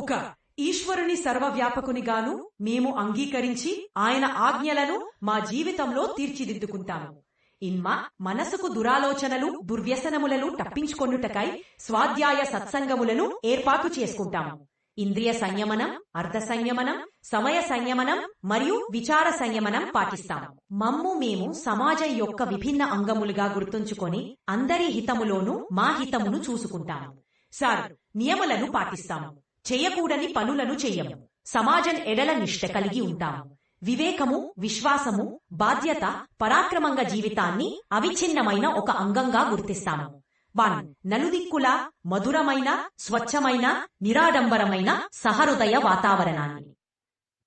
ఒక ఈశ్వరుని సర్వవ్యాపకునిగాను మేము అంగీకరించి ఆయన ఆజ్ఞలను మా జీవితంలో తీర్చిదిద్దుకుంటాము. ఇన్మ మనసుకు దురాలోచనలు దుర్వ్యసనములను తప్పించుకొనుటకై స్వాధ్యాయ సత్సంగములను ఏర్పాటు చేసుకుంటాము. ఇంద్రియ సంయమనం అర్ధ సంయమనం సమయ సంయమనం మరియు విచార సంయమనం పాటిస్తాము. మమ్ము మేము సమాజం యొక్క విభిన్న అంగములుగా గుర్తుంచుకొని అందరి హితములోనూ మా హితమును చూసుకుంటాము. సార్ నియములను పాటిస్తాము. చేయకూడని పనులను చెయ్యము సమాజం ఎడల నిష్ట కలిగి ఉంటాము వివేకము విశ్వాసము బాధ్యత పరాక్రమంగా జీవితాన్ని అవిచ్ఛిన్నమైన ఒక అంగంగా గుర్తిస్తాము వన్. నలుదిక్కుల మధురమైన స్వచ్ఛమైన నిరాడంబరమైన సహృదయ వాతావరణాన్ని.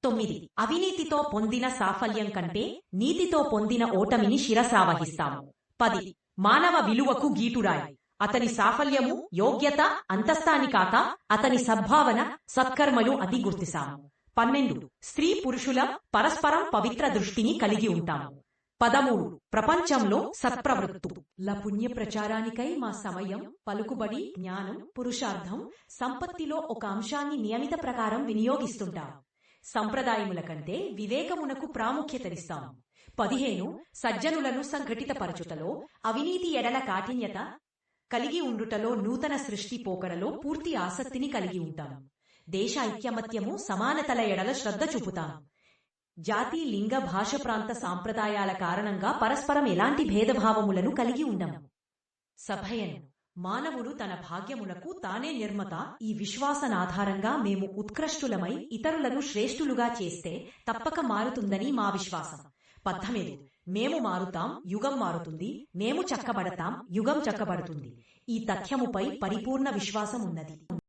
తొమ్మిది. అవినీతితో పొందిన సాఫల్యం కంటే నీతితో పొందిన ఓటమిని శిరసావహిస్తాము పది. మానవ విలువకు గీటురాయి. అతని సాఫల్యము యోగ్యత అంతస్తాని కాక అతని సద్భావన సత్కర్మలు అది గుర్తిసాము పన్నెండు. స్త్రీ పురుషుల పరస్పరం పవిత్ర దృష్టిని కలిగి ఉంటాము పదమూడు. ప్రపంచంలో సత్ప్రవృత్తు. ల పుణ్య ప్రచారానికై మా సమయం పలుకుబడి జ్ఞానం పురుషార్థం సంపత్తిలో ఒక అంశాన్ని నియమిత ప్రకారం వినియోగిస్తుంటాం. సంప్రదాయముల కంటే వివేకమునకు ప్రాముఖ్యతనిస్తాం. పదిహేను. సజ్జనులను సంఘటితపరచుటలో అవినీతి ఎడల కాఠిన్యత కలిగి ఉండుటలో నూతన సృష్టి పోకడలో పూర్తి ఆసక్తిని కలిగి ఉంటాం. దేశ ఐక్యమత్యము సమానతల ఎడల శ్రద్ధ చూపుతాం. జాతి లింగ భాష ప్రాంత సాంప్రదాయాల కారణంగా పరస్పరం ఎలాంటి భేదభావములను కలిగి ఉండము సభయను. మానవుడు తన భాగ్యములకు తానే నిర్మత. ఈ విశ్వాసనాధారంగా మేము ఉత్కృష్టులమై ఇతరులను శ్రేష్ఠులుగా చేస్తే తప్పక మారుతుందని మా విశ్వాసం. పద్దెనిమిది. మేము మారుతాం యుగం మారుతుంది మేము చక్కబడతాం యుగం చక్కబడుతుంది. ఈ తథ్యముపై పరిపూర్ణ విశ్వాసం ఉన్నది